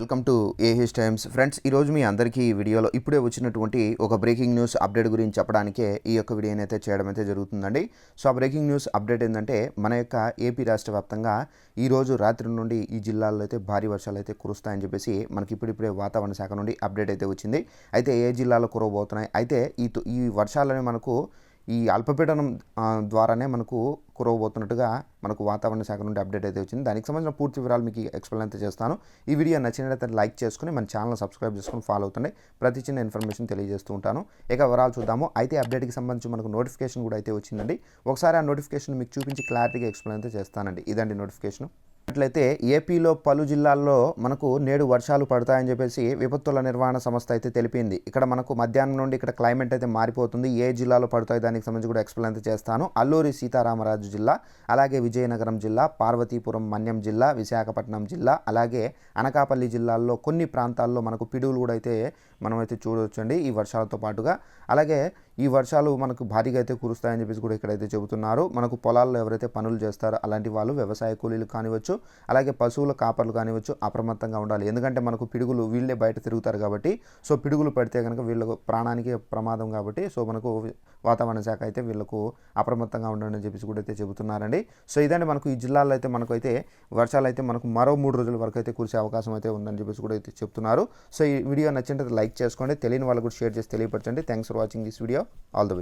Welcome to A H Times. Friends ఈరోజు మీ అందరికీ ఈ వీడియోలో ఇప్పుడే వచ్చినటువంటి ఒక బ్రేకింగ్ న్యూస్ అప్డేట్ గురించి చెప్పడానికే ఈ యొక్క వీడియోని అయితే చేయడం అయితే జరుగుతుందండి. సో ఆ బ్రేకింగ్ న్యూస్ అప్డేట్ ఏంటంటే మన యొక్క ఏపీ రాష్ట్ర వ్యాప్తంగా ఈ రోజు రాత్రి నుండి ఈ జిల్లాల్లో అయితే భారీ వర్షాలు అయితే కురుస్తాయని చెప్పేసి మనకి ఇప్పుడిప్పుడే వాతావరణ శాఖ నుండి అప్డేట్ అయితే వచ్చింది. అయితే ఏ జిల్లాలో కురవబోతున్నాయి? అయితే ఈ ఈ వర్షాలని మనకు ఈ అల్పపీడనం ద్వారానే మనకు కురవబోతున్నట్టుగా మనకు వాతావరణ శాఖ నుండి అప్డేట్ అయితే వచ్చింది. దానికి సంబంధించిన పూర్తి వివరాలు మీకు ఎక్స్ప్లెయిన్ అయితే చేస్తాను. ఈ వీడియో నచ్చినట్లయితే లైక్ చేసుకుని మన ఛానల్ సబ్స్క్రైబ్ చేసుకుని ఫాలో అవుతుండే. ప్రతి చిన్న ఇన్ఫర్మేషన్ తెలియజేస్తూ ఉంటాను. ఇక వివరాలు చూద్దాము. అయితే అప్డేట్కి సంబంధించి మనకు నోటిఫికేషన్ కూడా అయితే వచ్చిందండి. ఒకసారి ఆ నోటిఫికేషన్ మీకు చూపించి క్లారిటీగా ఎక్స్ప్లెయిన్ అయితే చేస్తానండి. ఇదండి నోటిఫికేషన్. అట్లయితే ఏపీలో పలు జిల్లాల్లో మనకు నేడు వర్షాలు పడతాయని చెప్పేసి విపత్తుల నిర్వహణ సంస్థ అయితే తెలిపింది. ఇక్కడ మనకు మధ్యాహ్నం నుండి ఇక్కడ క్లైమేట్ అయితే మారిపోతుంది. ఏ జిల్లాలో పడతాయి దానికి సంబంధించి కూడా ఎక్స్ప్లెయిన్ అయితే చేస్తాను. అల్లూరి సీతారామరాజు జిల్లా అలాగే విజయనగరం జిల్లా పార్వతీపురం మన్యం జిల్లా విశాఖపట్నం జిల్లా అలాగే అనకాపల్లి జిల్లాల్లో కొన్ని ప్రాంతాల్లో మనకు పిడుగులు కూడా అయితే మనం అయితే చూడవచ్చండి ఈ వర్షాలతో పాటుగా. అలాగే ఈ వర్షాలు మనకు భారీగా అయితే కురుస్తాయని చెప్పేసి కూడా ఇక్కడైతే చెబుతున్నారు. మనకు పొలాల్లో ఎవరైతే పనులు చేస్తారో అలాంటి వాళ్ళు వ్యవసాయ కూలీలు కానివచ్చు అలాగే పశువుల కాపర్లు కానివచ్చు అప్రమత్తంగా ఉండాలి. ఎందుకంటే మనకు పిడుగులు వీళ్ళే బయట తిరుగుతారు కాబట్టి సో పిడుగులు పడితే కనుక వీళ్ళకు ప్రాణానికి ప్రమాదం కాబట్టి సో మనకు వాతావరణ శాఖ అయితే వీళ్ళకు అప్రమత్తంగా ఉండండి అని చెప్పేసి కూడా అయితే చెబుతున్నారండి. సో ఇదండి మనకు ఈ జిల్లాలో అయితే మనకు అయితే వర్షాలు అయితే మనకు మరో మూడు రోజుల వరకు అయితే కురిసే అవకాశం అయితే ఉందని చెప్పేసి కూడా అయితే చెప్తున్నారు. సో ఈ వీడియో నచ్చినట్టు లైక్ చేసుకోండి తెలియని వాళ్ళు కూడా షేర్ చేసి తెలియపరచండి. Thanks for watching this video. All the best.